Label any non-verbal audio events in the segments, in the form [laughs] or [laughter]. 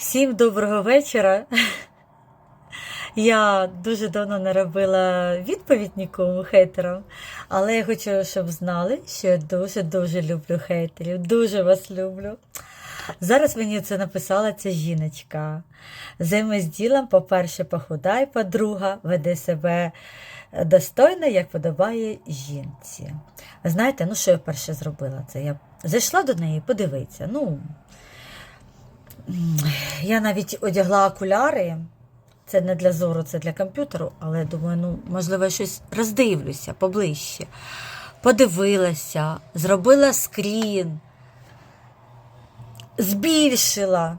Всім доброго вечора. Я дуже давно не робила відповідь нікому хейтерам, але я хочу, щоб знали, що я дуже-дуже люблю хейтерів. Дуже вас люблю. Зараз мені це написала ця жіночка. Займись ділом, по-перше, похудай, по-друге, веди себе достойно, як подобає жінці. Знаєте, ну що я перше зробила? Це я зайшла до неї, подивитися. Ну, я навіть одягла окуляри. Це не для зору, це для комп'ютеру, але думаю, ну, можливо, я щось роздивлюся поближче. Подивилася, зробила скрін, збільшила.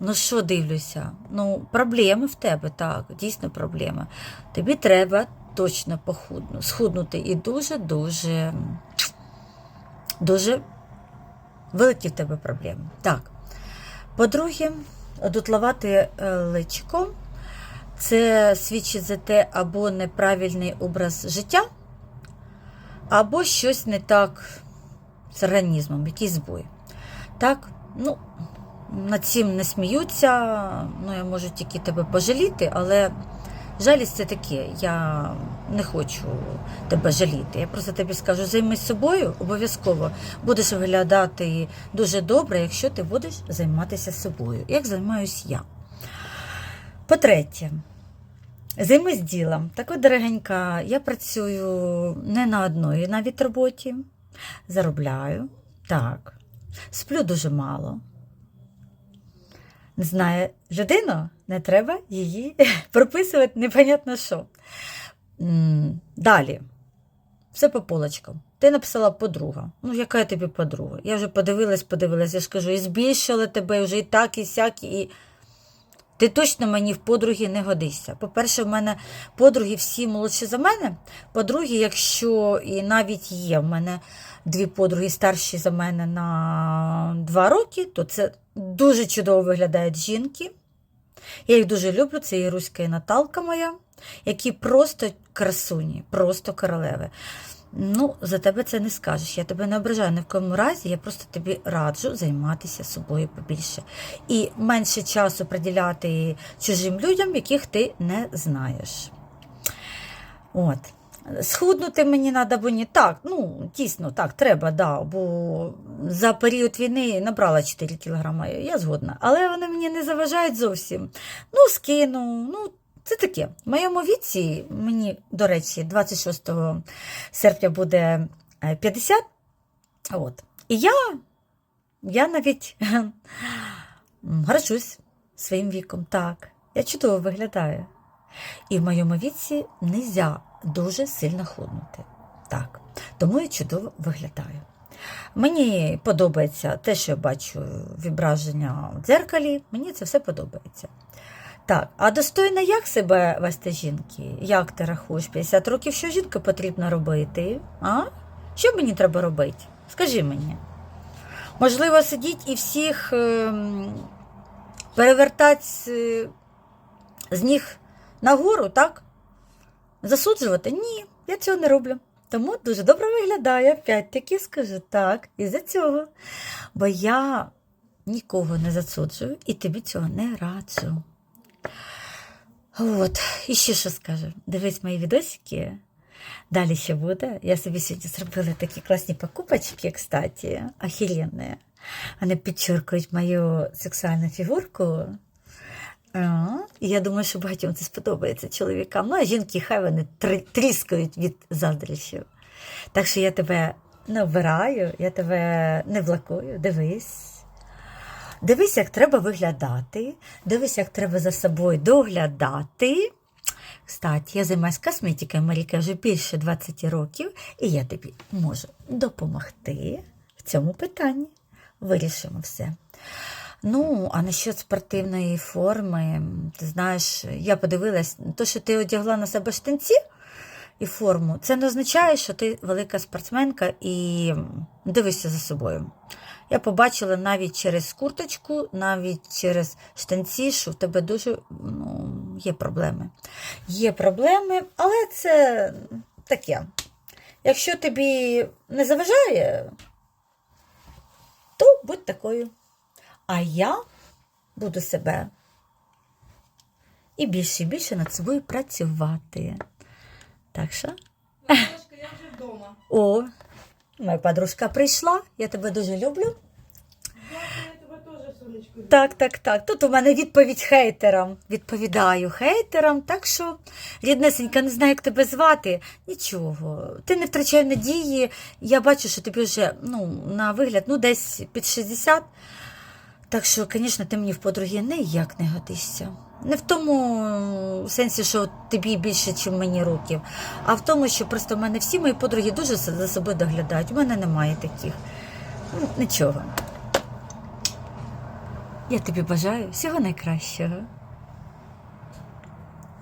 Ну, що дивлюся? Ну, проблеми в тебе, так, дійсно проблеми. Тобі треба точно похудну, схуднути і дуже-дуже, дуже великі в тебе проблеми. Так. По-друге, одутловати е, личко це свідчить за те або неправильний образ життя, або щось не так з організмом, якийсь збой. Так, ну, над цим не сміються, ну, я можу тільки тебе пожаліти, але жалість це таке. Я не хочу тебе жаліти. Я просто тобі скажу, займись собою, обов'язково будеш виглядати дуже добре, якщо ти будеш займатися собою, як займаюсь я. По-третє, займись ділом. Так от, дорогенька, я працюю не на одної навіть роботі, заробляю, так, сплю дуже мало. Не знає людину, не треба її [laughs] прописувати непонятно що. Далі. Все по полочкам. Ти написала подруга. Ну, яка я тобі подруга? Я вже подивилась, подивилась, я ж кажу, і збільшила тебе вже і так, і сяк, і. Ти точно мені в подруги не годишся. По-перше, в мене подруги всі молодші за мене. По-друге, якщо і навіть є в мене дві подруги старші за мене на два роки, то це дуже чудово виглядають жінки. Я їх дуже люблю, це і Руська і Наталка моя, які просто красуні, просто королеви. Ну, за тебе це не скажеш. Я тебе не ображаю ні в якому разі, я просто тобі раджу займатися собою побільше. І менше часу приділяти чужим людям, яких ти не знаєш. От. Схуднути мені треба, бо ні так. Ну, дійсно, так, треба, да, бо за період війни набрала 4 кілограми, я згодна. Але вони мені не заважають зовсім. Ну, скину, ну, це таке. В моєму віці, мені, до речі, 26 серпня буде е, 50. От. І я, я навіть [laughs] горжусь своїм віком. Так, я чудово виглядаю. І в моєму віці не можна дуже сильно худнути. Так, тому я чудово виглядаю. Мені подобається те, що я бачу відображення в дзеркалі, мені це все подобається. Так, а достойно як себе вести жінки? Як ти рахуєш 50 років, що жінка потрібно робити? А? Що мені треба робити? Скажи мені. Можливо, сидіть і всіх ем, перевертати з, з ніг нагору, так? Засуджувати? Ні, я цього не роблю. Тому дуже добре виглядає, опять-таки скажу так, із-за цього. Бо я нікого не засуджую і тобі цього не раджу. От, і ще що скажу. Дивись мої відосики. Далі ще буде. Я собі сьогодні зробила такі класні покупочки, кстати, охеренні. Вони підчеркують мою сексуальну фігурку. І я думаю, що багатьом це сподобається чоловікам. Ну, а жінки хай вони тріскають від заздрощів. Так що я тебе не обираю, я тебе не блокую. Дивись. Дивись, як треба виглядати, дивись, як треба за собою доглядати. Кстати, я займаюся косметикою, Маріка, вже більше 20 років, і я тобі можу допомогти в цьому питанні. Вирішимо все. Ну, а насчет спортивної форми, ти знаєш, я подивилась, то, що ти одягла на себе штанці і форму, це не означає, що ти велика спортсменка і дивишся за собою. Я побачила навіть через курточку, навіть через штанці, що в тебе дуже ну, є проблеми. Є проблеми, але це таке. Якщо тобі не заважає, то будь такою. А я буду себе і більше і більше над собою працювати. Так що, Подружка, я вже вдома. о, моя подружка прийшла, я тебе дуже люблю. Так, так, так. Тут у мене відповідь хейтерам. Відповідаю хейтерам, так що, ріднесенька, не знаю, як тебе звати. Нічого. Ти не втрачай надії. Я бачу, що тобі вже ну, на вигляд ну, десь під 60. Так що, звісно, ти мені в подруги ніяк не годишся. Не в тому е, сенсі, що тобі більше, ніж мені років, а в тому, що просто в мене всі мої подруги дуже за собою доглядають. У мене немає таких. Ну, нічого. Я тобі бажаю всього найкращого.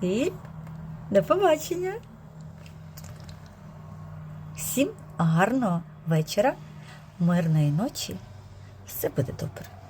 І до побачення. Всім гарного вечора, мирної ночі. Все буде добре.